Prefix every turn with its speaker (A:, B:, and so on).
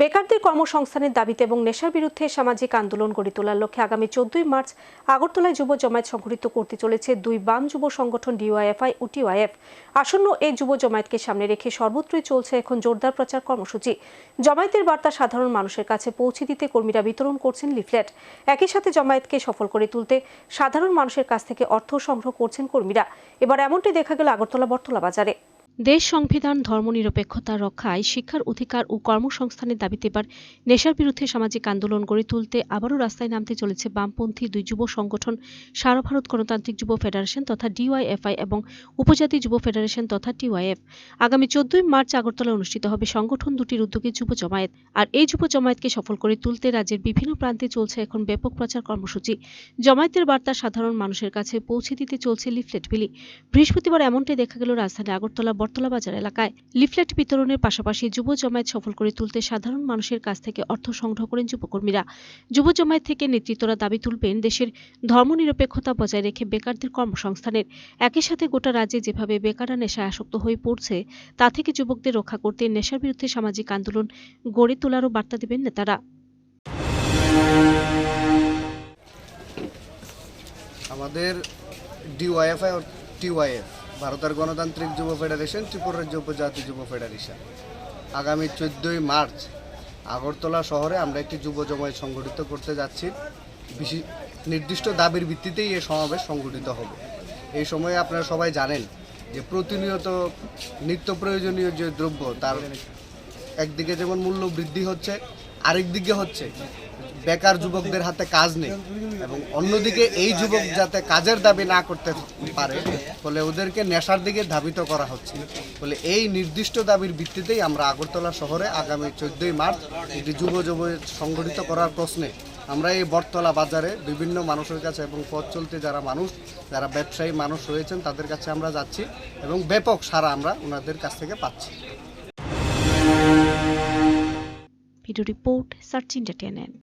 A: বেকারদের কর্মসংস্থানের দাবিতে এবং নেশার বিরুদ্ধে সামাজিক আন্দোলন গড়ে তোলার লক্ষ্যে আগামী চোদ্দই মার্চ আগরতলায় যুব জমায়েত সংঘটিত করতে চলেছে দুই বাম যুব সংগঠন ডিওয়াইএফআই ও টিওয়াইএফ। আসন্ন এই যুব জমায়েতকে সামনে রেখে সর্বত্রই চলছে এখন জোরদার প্রচার কর্মসূচি। জমায়েতের বার্তা সাধারণ মানুষের কাছে পৌঁছে দিতে কর্মীরা বিতরণ করছেন লিফলেট। একই সাথে জমায়েতকে সফল করে তুলতে সাধারণ মানুষের কাছ থেকে অর্থ সংগ্রহ করছেন কর্মীরা। এবার এমনটি দেখা গেল আগরতলা বটতলা বাজারে। দেশ সংবিধান ধর্মনিরপেক্ষতা রক্ষায় শিক্ষার অধিকার ও কর্মসংস্থানের দাবিতে এবার নেশার বিরুদ্ধে সামাজিক আন্দোলন গড়ে তুলতে আবারও রাস্তায় নামতে চলেছে বামপন্থী দুই যুব সংগঠন, সারা ভারত গণতান্ত্রিক যুব ফেডারেশন তথা ডিওয়াইএফআই এবং উপজাতি যুব ফেডারেশন তথা টিওয়াইএফ। আগামী চোদ্দই মার্চ আগরতলায় অনুষ্ঠিত হবে সংগঠন দুটির উদ্যোগে যুব জমায়েত। আর এই যুব জমায়েতকে সফল করে তুলতে রাজ্যের বিভিন্ন প্রান্তে চলছে এখন ব্যাপক প্রচার কর্মসূচি। জমায়েতের বার্তা সাধারণ মানুষের কাছে পৌঁছে দিতে চলছে লিফলেট বিলি। বৃহস্পতিবার এমনটাই দেখা গেল রাজধানী আগরতলা বটতলা বাজার এলাকায়। লিফলেট বিতরণের পাশাপাশি যুব জমায়েত সফল করে তুলতে সাধারণ মানুষের কাছ থেকে অর্থ সংগ্রহ করেন যুবকর্মীরা। যুব জমায়েত থেকে নেতৃত্বরা দাবি তুলবেন, দেশের ধর্মনিরপেক্ষতা বজায় রেখে বেকারদের কর্মসংস্থানের, একই সাথে গোটা রাজ্যে যেভাবে বেকাররা নেশায় আসক্ত হয়ে পড়ছে, তা থেকে যুবকদের রক্ষা করতে নেশার বিরুদ্ধে সামাজিক আন্দোলন গড়ে তোলারও বার্তা দেবেন নেতারা।
B: আমাদের ডিওয়াইএফআই ও টিওয়াইএফ ভারতের গণতান্ত্রিক যুব ফেডারেশন, ত্রিপুরা রাজ্য উপজাতি যুব ফেডারেশন। আগামী চোদ্দোই মার্চ আগরতলা শহরে আমরা একটি যুব জমায়েত সংগঠিত করতে যাচ্ছি। বিশি- নির্দিষ্ট দাবির ভিত্তিতেই এই সমাবেশ সংগঠিত হবে। এই সময়ে আপনারা সবাই জানেন যে প্রতিনিয়ত নিত্য প্রয়োজনীয় যে দ্রব্য, তার একদিকে যেমন মূল্য বৃদ্ধি হচ্ছে আরেক দিকে হচ্ছে বেকার যুবকদের হাতে কাজ নেই এবং অন্যদিকে এই যুবক যাতে কাজের দাবি না করতে পারে, ফলে ওদেরকে নেশার দিকে ধাবিত করা হচ্ছে। ফলে এই নির্দিষ্ট দাবির ভিত্তিতেই আমরা আগরতলা শহরে আগামী চোদ্দই মার্চ একটি যুব যুব সংগঠিত করার প্রশ্নে আমরা এই বটতলা বাজারে বিভিন্ন মানুষের কাছে এবং পথ চলতে যারা মানুষ, যারা ব্যবসায়ী মানুষ রয়েছেন, তাদের কাছে আমরা যাচ্ছি এবং ব্যাপক সারা আমরা ওনাদের কাছ থেকে পাচ্ছি।
A: to report such entertainment.